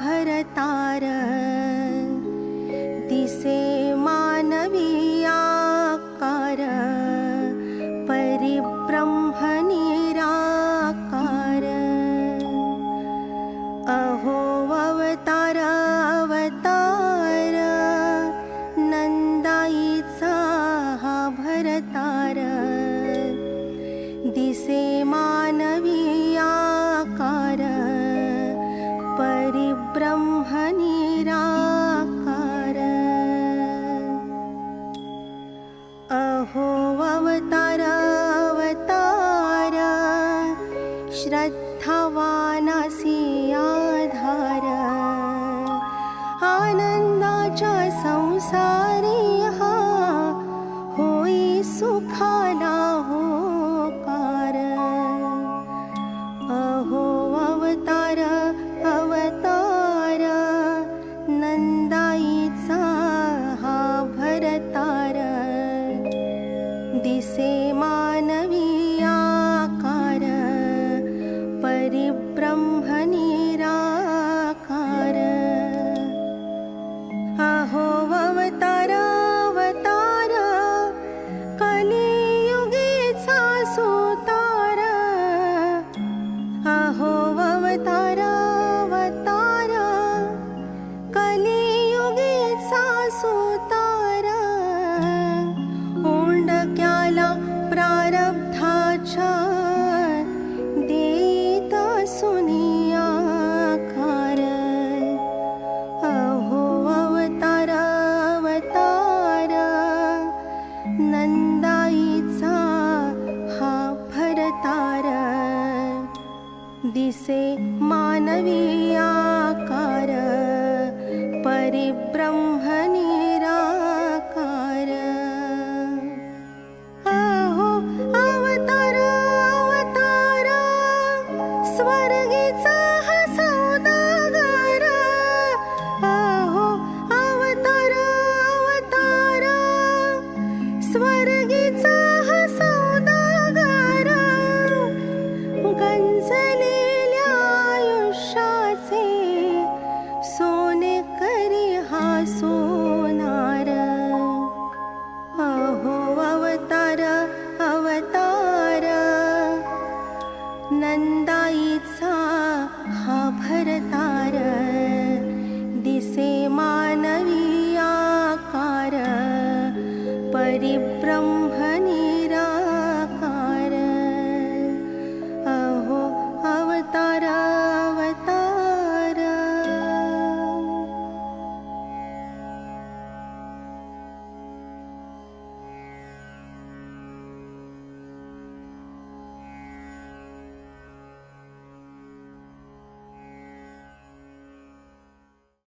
भरतार श्रद्धवासीय धर आनन्द संसारी ओकार परिब्रह्मनिराकार अहो अवतारावतारा कलियुगीचा सुतारा। अहो अवतारावतारा कलियुगीचा सुतारा। दिसे मानवी आकार परिब्रह्मणी परिब्रह्मणे।